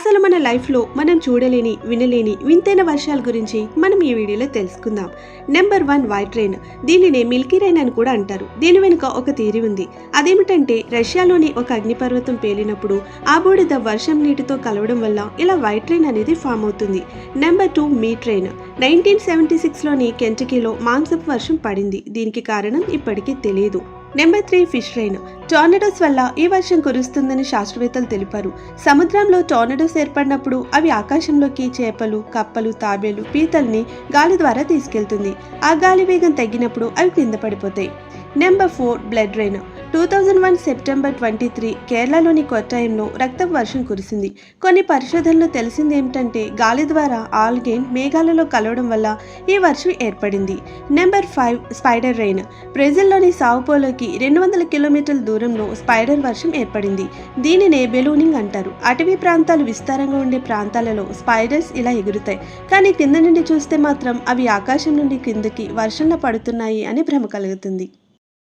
అసలు మన లైఫ్లో మనం చూడలేని వినలేని వింతైన వర్షాల గురించి మనం ఈ వీడియోలో తెలుసుకుందాం. నెంబర్ వన్ వైట్ రైన్ దీనినే మిల్కీ రైన్ అని కూడా అంటారు. దీని వెనుక ఒక తీరి ఉంది. అదేమిటంటే రష్యాలోని ఒక అగ్నిపర్వతం పేలినప్పుడు ఆ బూడిద వర్షం నీటితో కలవడం వల్ల ఇలా వైట్ రైన్ అనేది ఫామ్ అవుతుంది. Number two meat rain nineteen seventy సిక్స్లోని కెంటకీలో మాంసపు వర్షం పడింది. దీనికి కారణం ఇప్పటికీ తెలియదు number three fish rain. Tornadoes వల్ల ఈ వర్షం కురుస్తుందని శాస్త్రవేత్తలు తెలిపారు. సముద్రంలో టోర్నడోస్ ఏర్పడినప్పుడు అవి ఆకాశంలోకి చేపలు కప్పలు తాబేలు పీతల్ని గాలి ద్వారా తీసుకెళ్తుంది. ఆ గాలి వేగం తగ్గినప్పుడు అవి కింద పడిపోతాయి. Number four blood rain. Two thousand one September twenty three కేరళలోని కొట్టాయంలో రక్తపు వర్షం కురిసింది. కొన్ని పరిశోధనలు తెలిసింది ఏమిటంటే గాలి ద్వారా ఆల్గేన్ మేఘాలలో కలవడం వల్ల ఈ వర్షం ఏర్పడింది. Number five spider rain. బ్రెజిల్లోని సావుపోలోకి రెండు వందల కిలోమీటర్ల దూరంలో స్పైడర్ వర్షం ఏర్పడింది. దీనినే బెలూనింగ్ అంటారు. అటవీ ప్రాంతాలు విస్తారంగా ఉండే ప్రాంతాలలో స్పైడర్స్ ఇలా ఎగురుతాయి. కానీ కింద నుండి చూస్తే మాత్రం అవి ఆకాశం నుండి కిందకి వర్షంలో పడుతున్నాయి అని భ్రమ కలుగుతుంది.